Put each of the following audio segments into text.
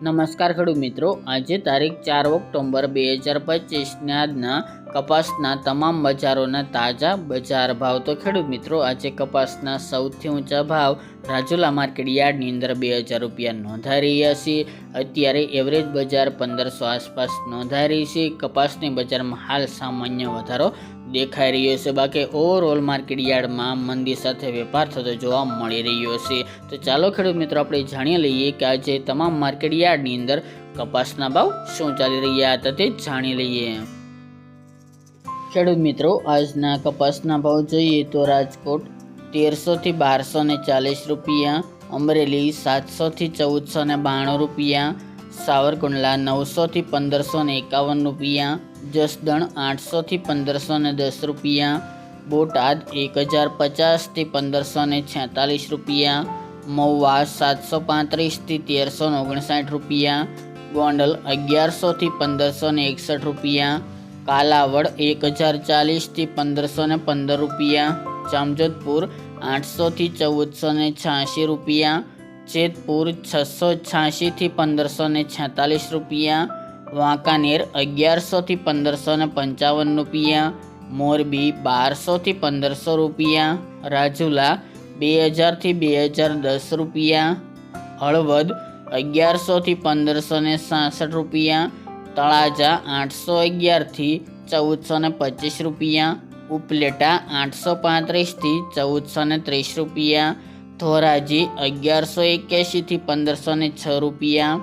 નમસ્કાર ખેડૂત મિત્રો. આજે તારીખ ચાર ઓક્ટોબર બે હજાર પચીસના આજના કપાસના તમામ બજારોના તાજા બજાર ભાવ. તો ખેડૂત મિત્રો, આજે કપાસના સૌથી ઊંચા ભાવ રાજુલા માર્કેટ યાર્ડની અંદર બે હજાર રૂપિયા નોંધાઈ રહ્યા છે અત્યારે એવરેજ બજાર પંદરસો આસપાસ નોંધાઈ રહી છે. કપાસની બજારમાં હાલ સામાન્ય વધારો દેખાઈ રહ્યો છે. બાકી ઓવરઓલ માર્કેટ યાર્ડમાં મંદી સાથે વેપાર થતો જોવા મળી રહ્યો છે. તો ચાલો ખેડૂત મિત્રો, આપણે જાણી લઈએ કે આજે તમામ માર્કેટ યાર્ડની અંદર કપાસના ભાવ શું ચાલી રહ્યા હતા તે જાણી લઈએ. ખેડૂત મિત્રો, આજના કપાસના ભાવ જોઈએ તો રાજકોટ તેરસોથી બારસો ને ચાલીસ રૂપિયા, અમરેલી સાતસોથી ચૌદસો ને બાણું રૂપિયા સાવરકુંડલા નવસોથી પંદરસો ને એકાવન રૂપિયા, જસદણ આઠસોથી પંદરસો ને દસ રૂપિયા, બોટાદ એક હજાર પચાસથી પંદરસો ને છેતાલીસ રૂપિયા, મહુવા સાતસો પાંત્રીસથી તેરસો ને ઓગણસાઠ રૂપિયા, ગોંડલ અગિયારસોથી પંદરસો ને એકસઠ રૂપિયા, કાલાવડ એક હજાર ચાલીસથી પંદરસો ને પંદર રૂપિયા, જામજોધપુર આઠસોથી ચૌદસો ને છ્યાસી રૂપિયા જેતપુર છસો છ્યાસીથી પંદરસો ને છેતાલીસ રૂપિયા, વાંકાનેર અગિયારસોથી પંદરસો ને પંચાવન રૂપિયા, મોરબી બારસોથી પંદરસો રૂપિયા, રાજુલા બે હજારથી બે હજાર દસ રૂપિયા, હળવદ અગિયારસોથી પંદરસો ને સાસઠ રૂપિયા, તળાજા આઠસો અગિયારથી ચૌદસો ને પચીસ રૂપિયા, ઉપલેટા આઠસો પાંત્રીસથી ચૌદસો ને ત્રીસ રૂપિયા ધોરાજી અગિયારસો એક્યાસીથી પંદરસો ને છ રૂપિયા.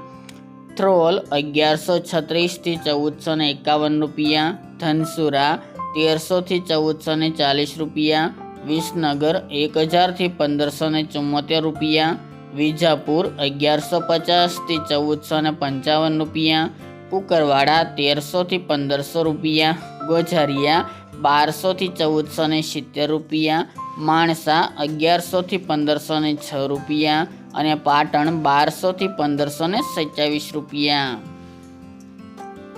થ્રોલ અગિયારસો છત્રીસથી ચૌદસો ને એકાવન રૂપિયા. ધનસુરા તેરસોથી ચૌદસો ને ચાલીસ રૂપિયા. વિસનગર એક હજારથી પંદરસો ને ચુમ્મોતેર રૂપિયા. વિજાપુર અગિયારસો પચાસથી ચૌદસો ને પંચાવન રૂપિયા. કુકરવાડા તેરસોથી પંદરસો રૂપિયા. ગોઝારિયા બારસોથી ચૌદસો ને સિત્તેર રૂપિયા. માણસા અગિયારસોથી પંદરસો ને છ રૂપિયા અને પાટણ બારસોથી પંદરસો ને સત્યાવીસ રૂપિયા.